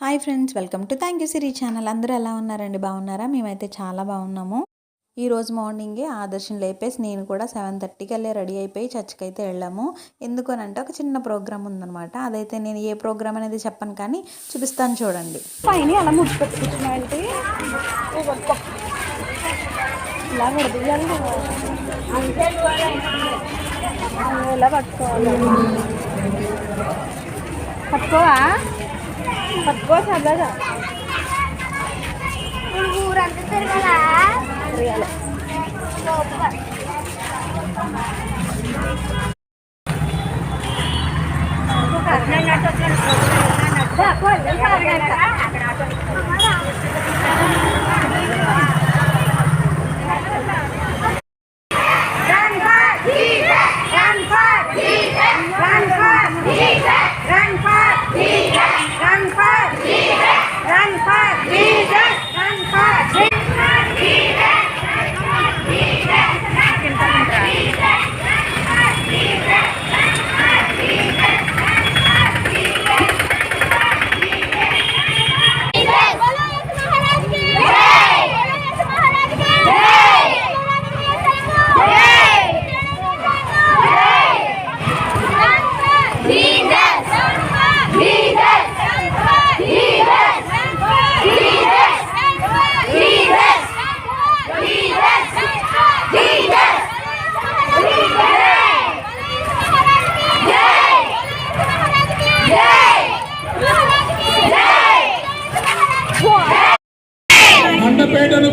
Hi friends welcome to thank you Siri channel. అందరూ ఎలా ఉన్నారండి? బాగున్నారా? మేమైతే చాలా బాగున్నాము. ఈరోజు మార్నింగే ఆదర్శం లేపేసి నేను కూడా సెవెన్ థర్టీకి వెళ్ళి రెడీ అయిపోయి చర్చికి అయితే వెళ్ళాము. ఎందుకు అని అంటే ఒక చిన్న ప్రోగ్రామ్ ఉందనమాట అదైతే నేను ఏ ప్రోగ్రామ్ అనేది చెప్పను కానీ చూపిస్తాను చూడండి. పైన అలా ముడి ఇలా పట్టుకోవాలి. పట్టుకోవా? పట్టుకో సరదాగా ఊరంతా తిరగలా తిరగాలి.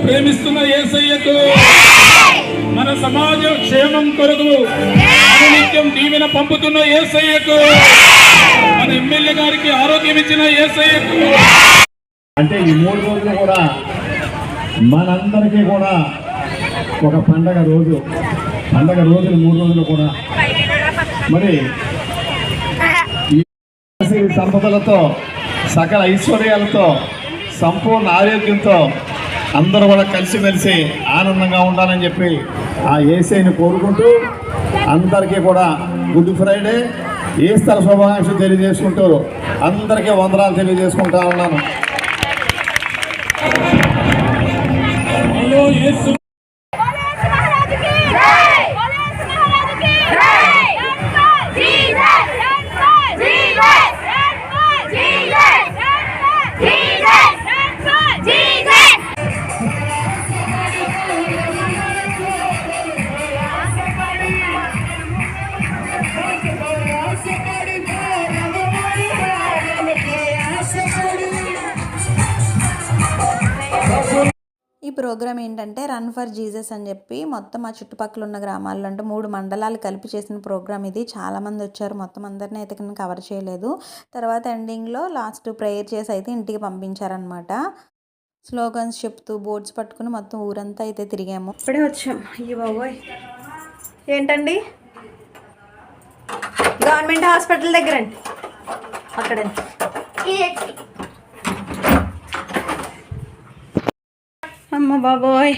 ప్రేమిస్తున్న ఏసయ్యకు మన సమాజ క్షేమం కొరకు నిత్యం దీవెన పంపుతున్న ఏసయ్యకు మన ఎమ్మెల్యే గారికి ఆరోగ్యం ఇచ్చిన ఏసయ్యకు అంటే ఈ మూడు రోజులు కూడా మనందరికీ కూడా ఒక పండగ రోజు పండగ రోజులు మూడు రోజులు కూడా. మరి సంపదలతో సకల ఐశ్వర్యాలతో సంపూర్ణ ఆరోగ్యంతో అందరూ కూడా కలిసిమెలిసి ఆనందంగా ఉండాలని చెప్పి ఆ ఏసైని కోరుకుంటూ అందరికీ కూడా గుడ్ ఫ్రైడే. ఈస్టర్ శుభాకాంక్షలు తెలియజేసుకుంటూ అందరికీ వందనాలు తెలియజేసుకుంటా ఉన్నాను. ప్రోగ్రామ్ ఏంటంటే రన్ ఫర్ జీసస్ అని చెప్పి మొత్తం ఆ చుట్టుపక్కల ఉన్న గ్రామాల్లో అంటే మూడు మండలాలు కలిపి చేసిన ప్రోగ్రామ్ ఇది. చాలామంది వచ్చారు. మొత్తం అందరినీ అయితే కవర్ చేయలేదు. తర్వాత ఎండింగ్లో లాస్ట్ ప్రేయర్ చేసి అయితే ఇంటికి పంపించారనమాట స్లోగన్స్ చెప్తూ బోర్డ్స్ పట్టుకుని మొత్తం ఊరంతా అయితే తిరిగాము. ఇప్పుడే వచ్చాం. అయ్యి బాబోయ్. ఏంటండి? గవర్నమెంట్ హాస్పిటల్ దగ్గర అండి అక్కడండి అమ్మ బాబోయ్.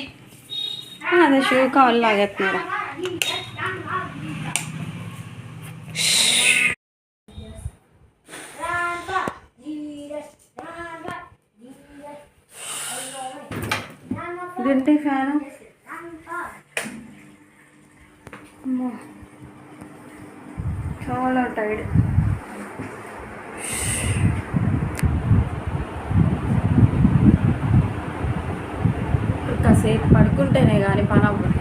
అదే షూ కావాలి లాగేస్తున్నారా ఇదేంటి ఫ్యాను? చాలా టైడ్. కాసేపు పడుకుంటేనే కానీ పని అవ్వదు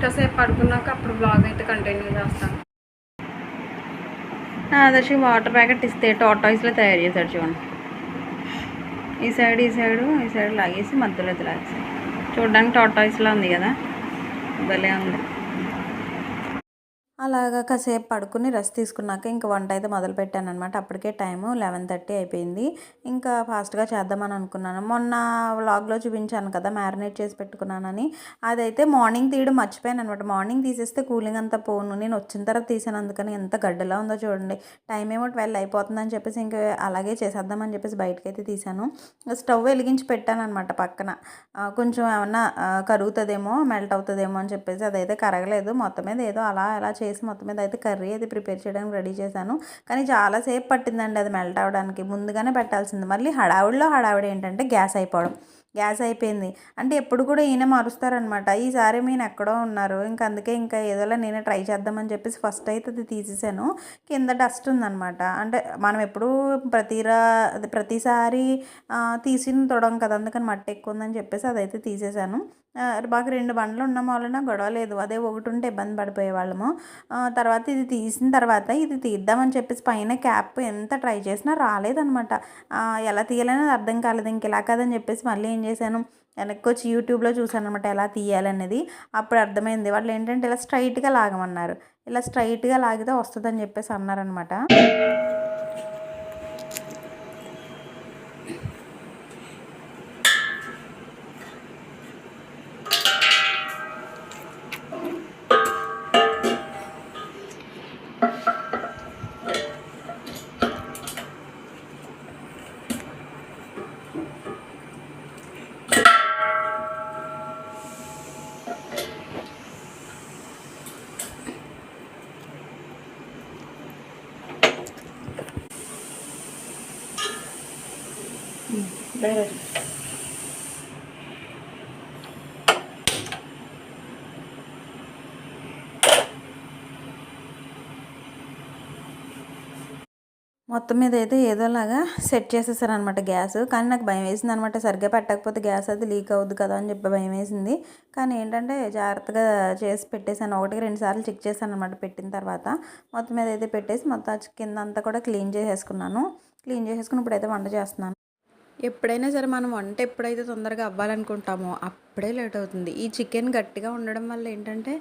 కాసేపు పడుకున్నాక అప్పుడు బ్లాగ్ అయితే కంటిన్యూ చేస్తాను ఆదర్శి వాటర్ ప్యాకెట్ ఇస్తే టాటాయిస్లో తయారు చేశాడు చూడండి. ఈ సైడ్ ఈ సైడు ఈ సైడ్ లాగేసి మధ్యలో లాగేసి. చూడడానికి టాటాయిస్లా ఉంది కదా? భలే ఉంది. అలాగా కాసేపు పడుకుని రెస్ట్ తీసుకున్నాక ఇంకా వంట అయితే మొదలు పెట్టాను అనమాట అప్పటికే టైము లెవెన్ థర్టీ అయిపోయింది. ఇంకా ఫాస్ట్గా చేద్దామని అనుకున్నాను. మొన్న వ్లాగ్లో చూపించాను కదా మ్యారినేట్ చేసి పెట్టుకున్నానని. అదైతే మార్నింగ్ తీయడం మర్చిపోయాను అనమాట మార్నింగ్ తీసేస్తే కూలింగ్ అంతా పోను. నేను వచ్చిన తర్వాత తీసాను. అందుకని ఎంత గడ్డలా ఉందో చూడండి. టైం ఏమో ట్వెల్వ్ అయిపోతుందని చెప్పేసి ఇంకా అలాగే చేసేద్దామని చెప్పేసి బయటకు అయితే తీసాను స్టవ్ వెలిగించి పెట్టాను అనమాట పక్కన కొంచెం ఏమన్నా కరుగుతుందేమో మెల్ట్ అవుతుందేమో అని చెప్పేసి అదైతే కరగలేదు. మొత్తం మీద ఏదో అలా అలా చేసి వేసి మొత్తం మీద అయితే కర్రీ అయితే ప్రిపేర్ చేయడానికి రెడీ చేశాను. కానీ చాలాసేపు పట్టిందండి అది మెల్ట్ అవ్వడానికి ముందుగానే పెట్టాల్సింది. మళ్ళీ హడావుడిలో హడావుడి ఏంటంటే గ్యాస్ అయిపోవడం. గ్యాస్ అయిపోయింది. అంటే ఎప్పుడు కూడా ఈయన మారుస్తారనమాట ఈసారి నేను ఎక్కడో ఉన్నారు. ఇంకా అందుకే ఇంకా ఏదోలా నేనే ట్రై చేద్దామని చెప్పేసి ఫస్ట్ అయితే అది తీసేసాను. కింద డస్ట్ ఉందనమాట అంటే మనం ఎప్పుడు ప్రతిరా ప్రతిసారి తీసిన తొడం కదా. అందుకని మట్టి ఎక్కువ ఉందని చెప్పేసి అదైతే తీసేసాను. మాకు రెండు బండ్లు ఉండడం వలన గొడవ లేదు. అదే ఒకటి ఉంటే ఇబ్బంది పడిపోయే వాళ్ళము. తర్వాత ఇది తీసిన తర్వాత ఇది తీద్దామని చెప్పేసి పైన క్యాప్ ఎంత ట్రై చేసినా రాలేదనమాట. ఎలా తీయాలని అర్థం కాలేదు. ఇంక ఇలా కాదని చెప్పేసి మళ్ళీ ఏం చేశాను? వెనక్కి వచ్చి యూట్యూబ్లో చూశాను అనమాట ఎలా తీయాలనేది. అప్పుడు అర్థమైంది. వాళ్ళు ఏంటంటే ఇలా స్ట్రైట్గా లాగమన్నారు. ఇలా స్ట్రైట్గా లాగితే వస్తుందని చెప్పేసి అన్నారనమాట మొత్తం మీద అయితే ఏదోలాగా సెట్ చేసేసారు అనమాట గ్యాస్. కానీ నాకు భయం వేసింది అనమాట సరిగ్గా పెట్టకపోతే గ్యాస్ అది లీక్ అవుద్ది కదా అని చెప్పి భయం వేసింది. కానీ ఏంటంటే జాగ్రత్తగా చేసి పెట్టేశాను. ఒకటికి రెండు సార్లు చెక్ చేశాను అనమాట పెట్టిన తర్వాత. మొత్తం మీద అయితే పెట్టేసి మొత్తం కింద అంతా కూడా క్లీన్ చేసేసుకున్నాను. క్లీన్ చేసేసుకుని ఇప్పుడైతే వంట చేస్తున్నాను. ఎప్పుడైనా సరే మనం వంట ఎప్పుడైతే తొందరగా అవ్వాలనుకుంటామో అప్పుడే లేట్ అవుతుంది. ఈ చికెన్ గట్టిగా ఉండడం వల్ల ఏంటంటే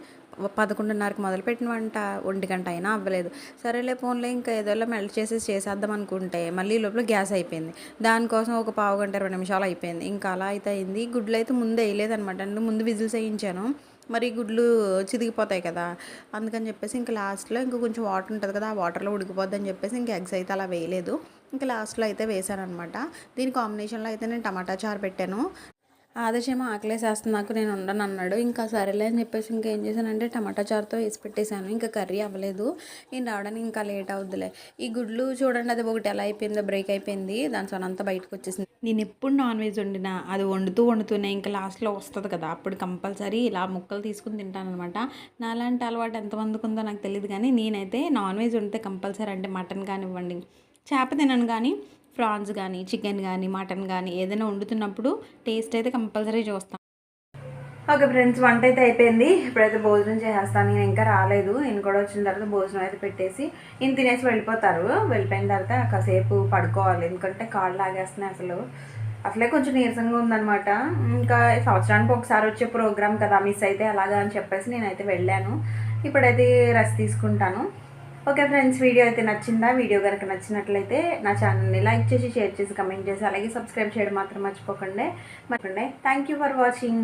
పదకొండున్నరకు మొదలుపెట్టిన వంట ఒంటి గంట అయినా అవ్వలేదు. సరేలే ఫోన్లో ఇంకా ఏదోలా మెల్ట్ చేసేసి చేసేద్దాం అనుకుంటే మళ్ళీ ఈ లోపల గ్యాస్ అయిపోయింది. దానికోసం ఒక పావు గంట ఇరవై నిమిషాలు అయిపోయింది. ఇంకా అలా అయితే అయింది. గుడ్లు అయితే ముందు వేయలేదనమాట అంటే ముందు విజిల్స్ వేయించాను. మరి గుడ్లు చిదిగిపోతాయి కదా. అందుకని చెప్పేసి ఇంకా లాస్ట్లో ఇంకా కొంచెం వాటర్ ఉంటుంది కదా ఆ వాటర్లో ఉడికిపోద్ది అని చెప్పేసి ఇంకా ఎగ్స్ అయితే అలా వేయలేదు. ఇంకా లాస్ట్లో అయితే వేసాను అనమాట దీని కాంబినేషన్లో అయితే నేను టమాటా చారు పెట్టాను. ఆదర్శేమో ఆకలేసేస్తుంది నాకు నేను ఉండను అన్నాడు. ఇంకా సరేలే అని చెప్పేసి ఇంకా ఏం చేశానంటే టమాటా చారుతో వేసి పెట్టేశాను. ఇంకా కర్రీ అవ్వలేదు. నేను రావడానికి ఇంకా లేట్ అవుద్దిలే. ఈ గుడ్లు చూడండి అది ఒకటి ఎలా అయిపోయిందో బ్రేక్ అయిపోయింది. దాని సొనంతా బయటకు వచ్చేసింది. నేను ఎప్పుడు నాన్ వెజ్ వండినా అది వండుతూ వండుతూనే ఇంకా లాస్ట్లో వస్తుంది కదా. అప్పుడు కంపల్సరీ ఇలా ముక్కలు తీసుకుని తింటానమాట నాలాంటి అలవాటు ఎంతమందికి ఉందో నాకు తెలియదు కానీ నేనైతే నాన్ వెజ్ వండితే కంపల్సరీ అంటే మటన్ కానివ్వండి చేప తినను కానీ ప్రాన్స్ కానీ చికెన్ కానీ మటన్ కానీ ఏదైనా వండుతున్నప్పుడు టేస్ట్ అయితే కంపల్సరీ చూస్తాను. ఓకే ఫ్రెండ్స్ వంట అయితే అయిపోయింది. ఇప్పుడైతే భోజనం చేసేస్తాను. నేను ఇంకా రాలేదు. ఈయన కూడా వచ్చిన తర్వాత భోజనం అయితే పెట్టేసి ఈయన తినేసి వెళ్ళిపోతారు. వెళ్ళిపోయిన తర్వాత కాసేపు పడుకోవాలి. ఎందుకంటే కాళ్ళు లాగేస్తున్నాయి అసలు. అసలే కొంచెం నీరసంగా ఉందనమాట ఇంకా సంవత్సరానికి ఒకసారి వచ్చే ప్రోగ్రామ్ కదా మిస్ అయితే అలాగా అని చెప్పేసి నేనైతే వెళ్ళాను. ఇప్పుడైతే రెస్ట్ తీసుకుంటాను. ఓకే ఫ్రెండ్స్ వీడియో అయితే నచ్చిందా? వీడియో కనుక నచ్చినట్లయితే నా ఛానల్ని లైక్ చేసి షేర్ చేసి కమెంట్ చేసి అలాగే సబ్స్క్రైబ్ చేయడం మాత్రం మర్చిపోకండి. మర్చిపోండి థ్యాంక్ యూ ఫర్ వాచింగ్